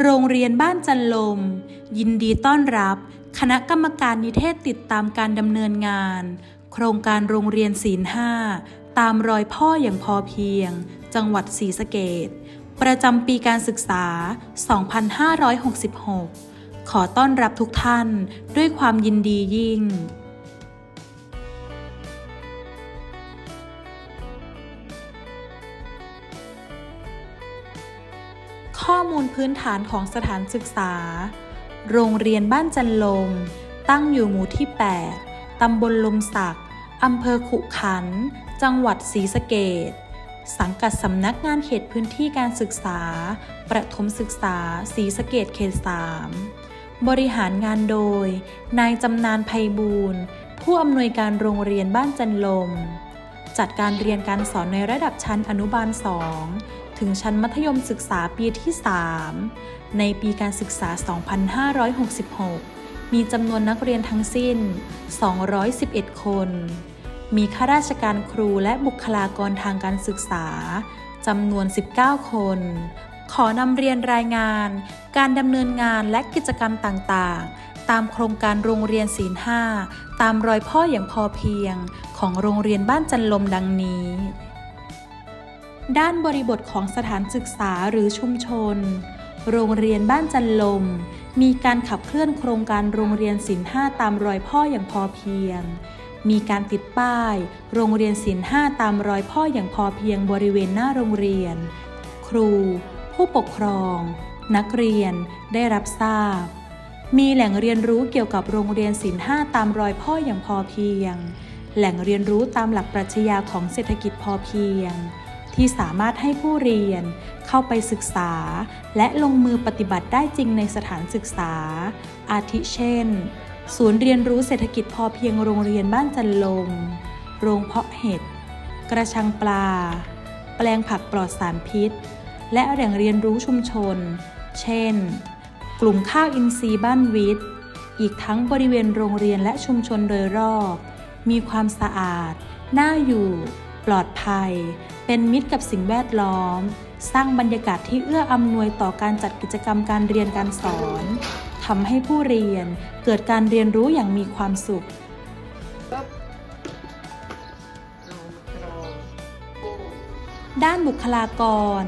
โรงเรียนบ้านจันลม ยินดีต้อนรับ คณะกรรมการนิเทศติดตามการดำเนินงาน โครงการโรงเรียนศีลห้าตามรอยพ่ออย่างพอเพียง จังหวัดศรีสะเกดประจำปีการศึกษา 2566 ขอต้อนรับทุกท่านด้วยความยินดียิ่ง ข้อมูลพื้นฐานของสถานศึกษา โรงเรียนบ้านจันลมตั้งอยู่หมู่ที่ 8 ตำบลลมศักดิ์อำเภอขุขัน จังหวัดศรีสะเกดสังกัดสำนักงานเขตพื้นที่การศึกษา ประถมศึกษาศรีสะเกดเขต 3 บริหารงานโดย นายจำนานไพบูลย์ผู้อำนวยการโรงเรียนบ้านจันลม จัดการเรียนการสอนในระดับชั้นอนุบาล 2 ถึงชั้นมัธยมศึกษาปีที่ 3 ในปีการศึกษา 2566 มีจำนวนนักเรียนทั้งสิ้น 211 คน มีข้าราชการครูและบุคลากรทางการศึกษาจำนวน 19 คน ขอนำเรียนรายงาน การดำเนินงานและกิจกรรมต่างๆ ตามโครงการโรงเรียนศีลห้าตามรอยพ่ออย่างพอเพียงของโรงเรียนบ้านจันลมดังนี้ ด้านบริบทของสถานศึกษาหรือชุมชน โรงเรียนบ้านจันลม มีการขับเคลื่อนโครงการโรงเรียนศิลห้าตามรอยพ่ออย่างพอเพียง มีการติดป้าย โรงเรียนศิลห้าตามรอยพ่ออย่างพอเพียงบริเวณหน้าโรงเรียน ครู ผู้ปกครอง นักเรียนได้รับทราบ มีแหล่งเรียนรู้เกี่ยวกับโรงเรียนศิลห้าตามรอยพ่ออย่างพอเพียง แหล่งเรียนรู้ตามหลักปรัชญาของเศรษฐกิจพอเพียง ที่สามารถให้ผู้เรียนเข้าไปศึกษา และลงมือปฏิบัติได้จริงในสถานศึกษา อาทิเช่น ศูนย์เรียนรู้เศรษฐกิจพอเพียงโรงเรียนบ้านจันลมโรงเพาะเห็ด กระชังปลา แปลงผักปลอดสารพิษ และแหล่งเรียนรู้ชุมชน เช่น กลุ่มข้าวอินทรีย์บ้านวิทย์ อีกทั้งบริเวณโรงเรียนและชุมชนโดยรอบ มีความสะอาด น่าอยู่ ปลอดภัย เป็นมิตรกับสิ่งแวดล้อม สร้างบรรยากาศที่เอื้ออำนวยต่อการจัดกิจกรรมการเรียนการสอนทำให้ผู้เรียนเกิดการเรียนรู้อย่างมีความสุขด้านบุคลากร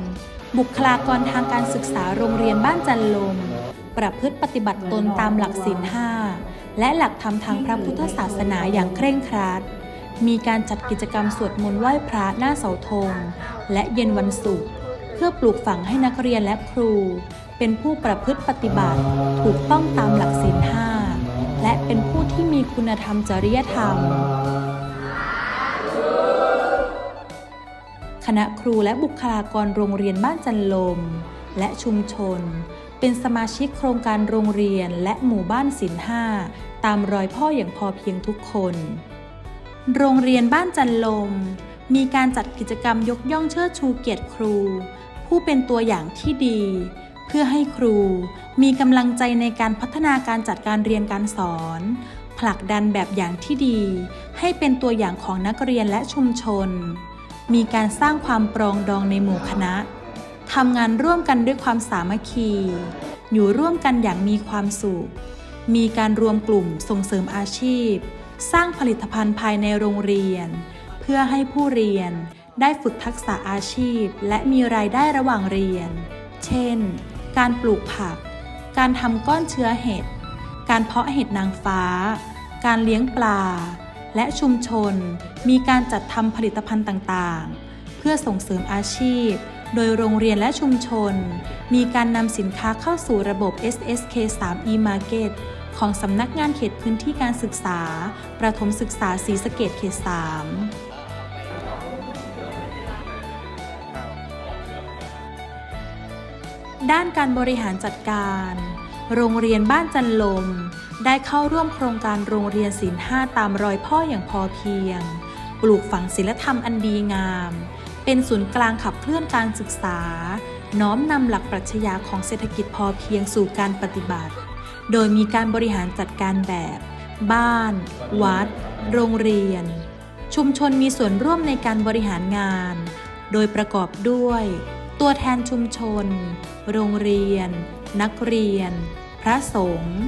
บุคลากรทางการศึกษาโรงเรียนบ้านจันลม ประพฤติปฏิบัติตนตามหลักศีลห้าและหลักธรรมทางพระพุทธศาสนาอย่างเคร่งครัด มีการจัดกิจกรรมสวดมนต์ไหว้พระหน้าเสาธง และเย็นวันศุกร์เพื่อปลูกฝังให้นักเรียนและครู เป็นผู้ประพฤติปฏิบัติ ถูกต้องตามหลักศีลห้าและเป็นผู้ที่มีคุณธรรมจริยธรรม คณะครูและบุคลากรโรงเรียนบ้านจันลม และชุมชน เป็นสมาชิกโครงการโรงเรียนและหมู่บ้านศิลห้าตามรอยพ่ออย่างพอเพียงทุกคน โรงเรียนบ้านจันลม มีการจัดกิจกรรมยกย่องเชิดชูเกียรติครู ผู้เป็นตัวอย่างที่ดี เพื่อให้ครูมีกำลังใจในการพัฒนาการจัดการเรียนการสอน ผลักดันแบบอย่างที่ดี ให้เป็นตัวอย่างของนักเรียนและชุมชน มีการสร้างความปรองดองในหมู่คณะทำงานร่วมกันด้วยความสามัคคี อยู่ร่วมกันอย่างมีความสุข มีการรวมกลุ่มส่งเสริมอาชีพ สร้างผลิตภัณฑ์ภายในโรงเรียน เพื่อให้ผู้เรียนได้ฝึกทักษะอาชีพ และมีรายได้ระหว่างเรียน เช่น การปลูกผัก การทำก้อนเชื้อเห็ด การเพาะเห็ดนางฟ้า การเลี้ยงปลา และชุมชน มีการจัดทำผลิตภัณฑ์ต่างๆ เพื่อส่งเสริมอาชีพ โดยโรงเรียนและชุมชน มีการนำสินค้าเข้าสู่ระบบ SSK 3 e-market ของสำนักงานเขตพื้นที่การศึกษา ประถมศึกษาศรีสะเกดเขต 3ด้านการบริหารจัดการ โรงเรียนบ้านจันลม ได้เข้าร่วมโครงการโรงเรียนศิลห้าตามรอยพ่ออย่างพอเพียง ปลูกฝังศิลธรรมอันดีงาม เป็นศูนย์กลางขับเคลื่อนการศึกษา น้อมนำหลักปรัชญาของเศรษฐกิจพอเพียงสู่การปฏิบัติ โดยมีการบริหารจัดการแบบ บ้าน วัด โรงเรียน ชุมชนมีส่วนร่วมในการบริหารงาน โดยประกอบด้วย ตัวแทนชุมชน โรงเรียน นักเรียน พระสงฆ์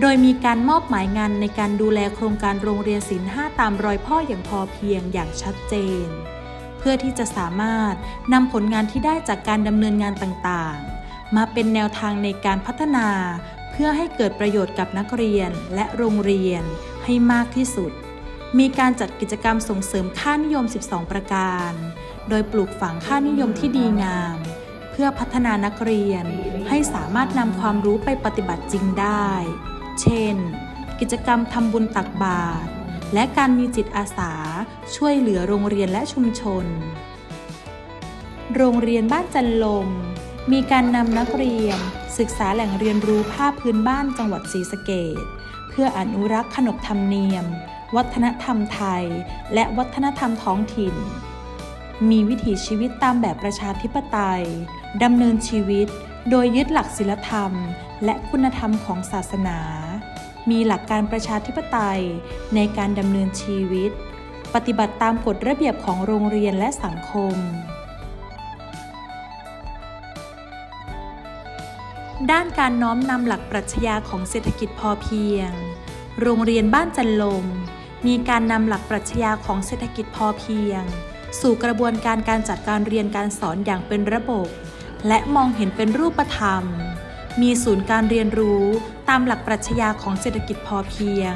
โดยมีการมอบหมายงานในการดูแลโครงการโรงเรียนศิลป์5ตามรอยพ่ออย่างพอเพียงอย่างชัดเจน เพื่อที่จะสามารถนำผลงานที่ได้จากการดำเนินงานต่างๆ มาเป็นแนวทางในการพัฒนา เพื่อให้เกิดประโยชน์กับนักเรียนและโรงเรียนให้มากที่สุด มีการจัดกิจกรรมส่งเสริมค่านิยม 12 ประการ โดยปลูกฝังค่านิยมที่ดีงาม เพื่อพัฒนานักเรียนให้สามารถนำความรู้ไปปฏิบัติจริงได้ เช่น กิจกรรมทำบุญตักบาตรและการมีจิตอาสาช่วยเหลือโรงเรียนและชุมชน โรงเรียนบ้านจันลม มีการนำนักเรียน ศึกษาแหล่งเรียนรู้ภาพพื้นบ้านจังหวัดศรีสะเกษเพื่ออนุรักษ์ขนบธรรมเนียม วัฒนธรรมไทย และวัฒนธรรมท้องถิ่น มีวิถีชีวิตตามแบบประชาธิปไตยดำเนินชีวิต โดยยึดหลักศีลธรรม และคุณธรรมของศาสนา มีหลักการประชาธิปไตยในการดำเนินชีวิต ปฏิบัติตามกฎระเบียบของโรงเรียนและสังคม ด้านการน้อมนำหลักปรัชญาของเศรษฐกิจพอเพียง โรงเรียนบ้านจันลม มีการนำหลักปรัชญาของเศรษฐกิจพอเพียง สู่กระบวนการการจัดการเรียนการสอนอย่างเป็นระบบ และมองเห็นเป็นรูปธรรม มีศูนย์การเรียนรู้ตามหลักปรัชญาของเศรษฐกิจพอเพียง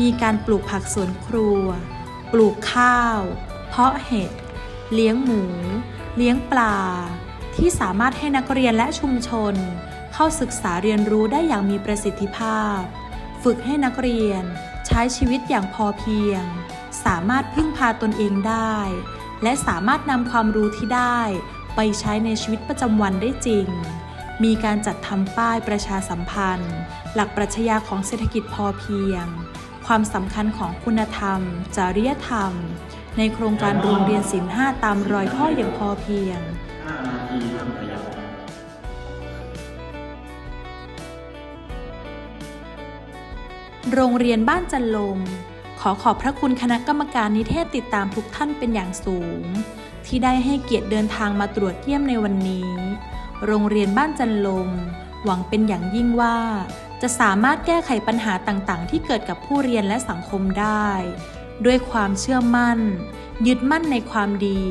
มีการปลูกผักสวนครัว ปลูกข้าว เพาะเห็ด เลี้ยงหมู เลี้ยงปลา ที่สามารถให้นักเรียนและชุมชน เข้าศึกษาเรียนรู้ได้อย่างมีประสิทธิภาพ ฝึกให้นักเรียน ใช้ชีวิตอย่างพอเพียง สามารถพึ่งพาตนเองได้ และสามารถนำความรู้ที่ได้ ไปใช้ในชีวิตประจำวันได้จริง มีการจัดทำป้ายประชาสัมพันธ์ หลักปรัชญาของเศรษฐกิจพอเพียง ความสำคัญของคุณธรรม จริยธรรม ในโครงการโรงเรียนศิลป์5ตามรอยพ่ออย่างพอเพียง5นาทีทำ โรงเรียนบ้านจันลม ขอขอบพระคุณคณะกรรมการนิเทศติดตามทุกท่านเป็นอย่างสูง ที่ได้ให้เกียรติเดินทางมาตรวจเยี่ยมในวันนี้ โรงเรียนบ้านจันลม หวังเป็นอย่างยิ่งว่า จะสามารถแก้ไขปัญหาต่างๆ ที่เกิดกับผู้เรียนและสังคมได้ ด้วยความเชื่อมั่น ยึดมั่นในความดี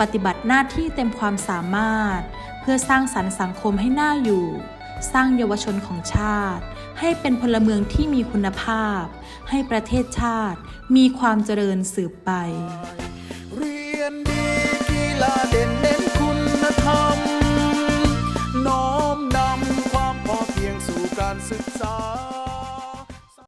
ปฏิบัติหน้าที่เต็มความสามารถ เพื่อสร้างสรรค์สังคมให้น่าอยู่ สร้างเยาวชนของชาติ ให้เป็นพลเมืองที่มีคุณภาพ ให้ประเทศชาติ มีความเจริญสืบไป เรียนดีกีฬาเด่นเน้นคุณธรรม น้อมนำความพอเพียงสู่การศึกษา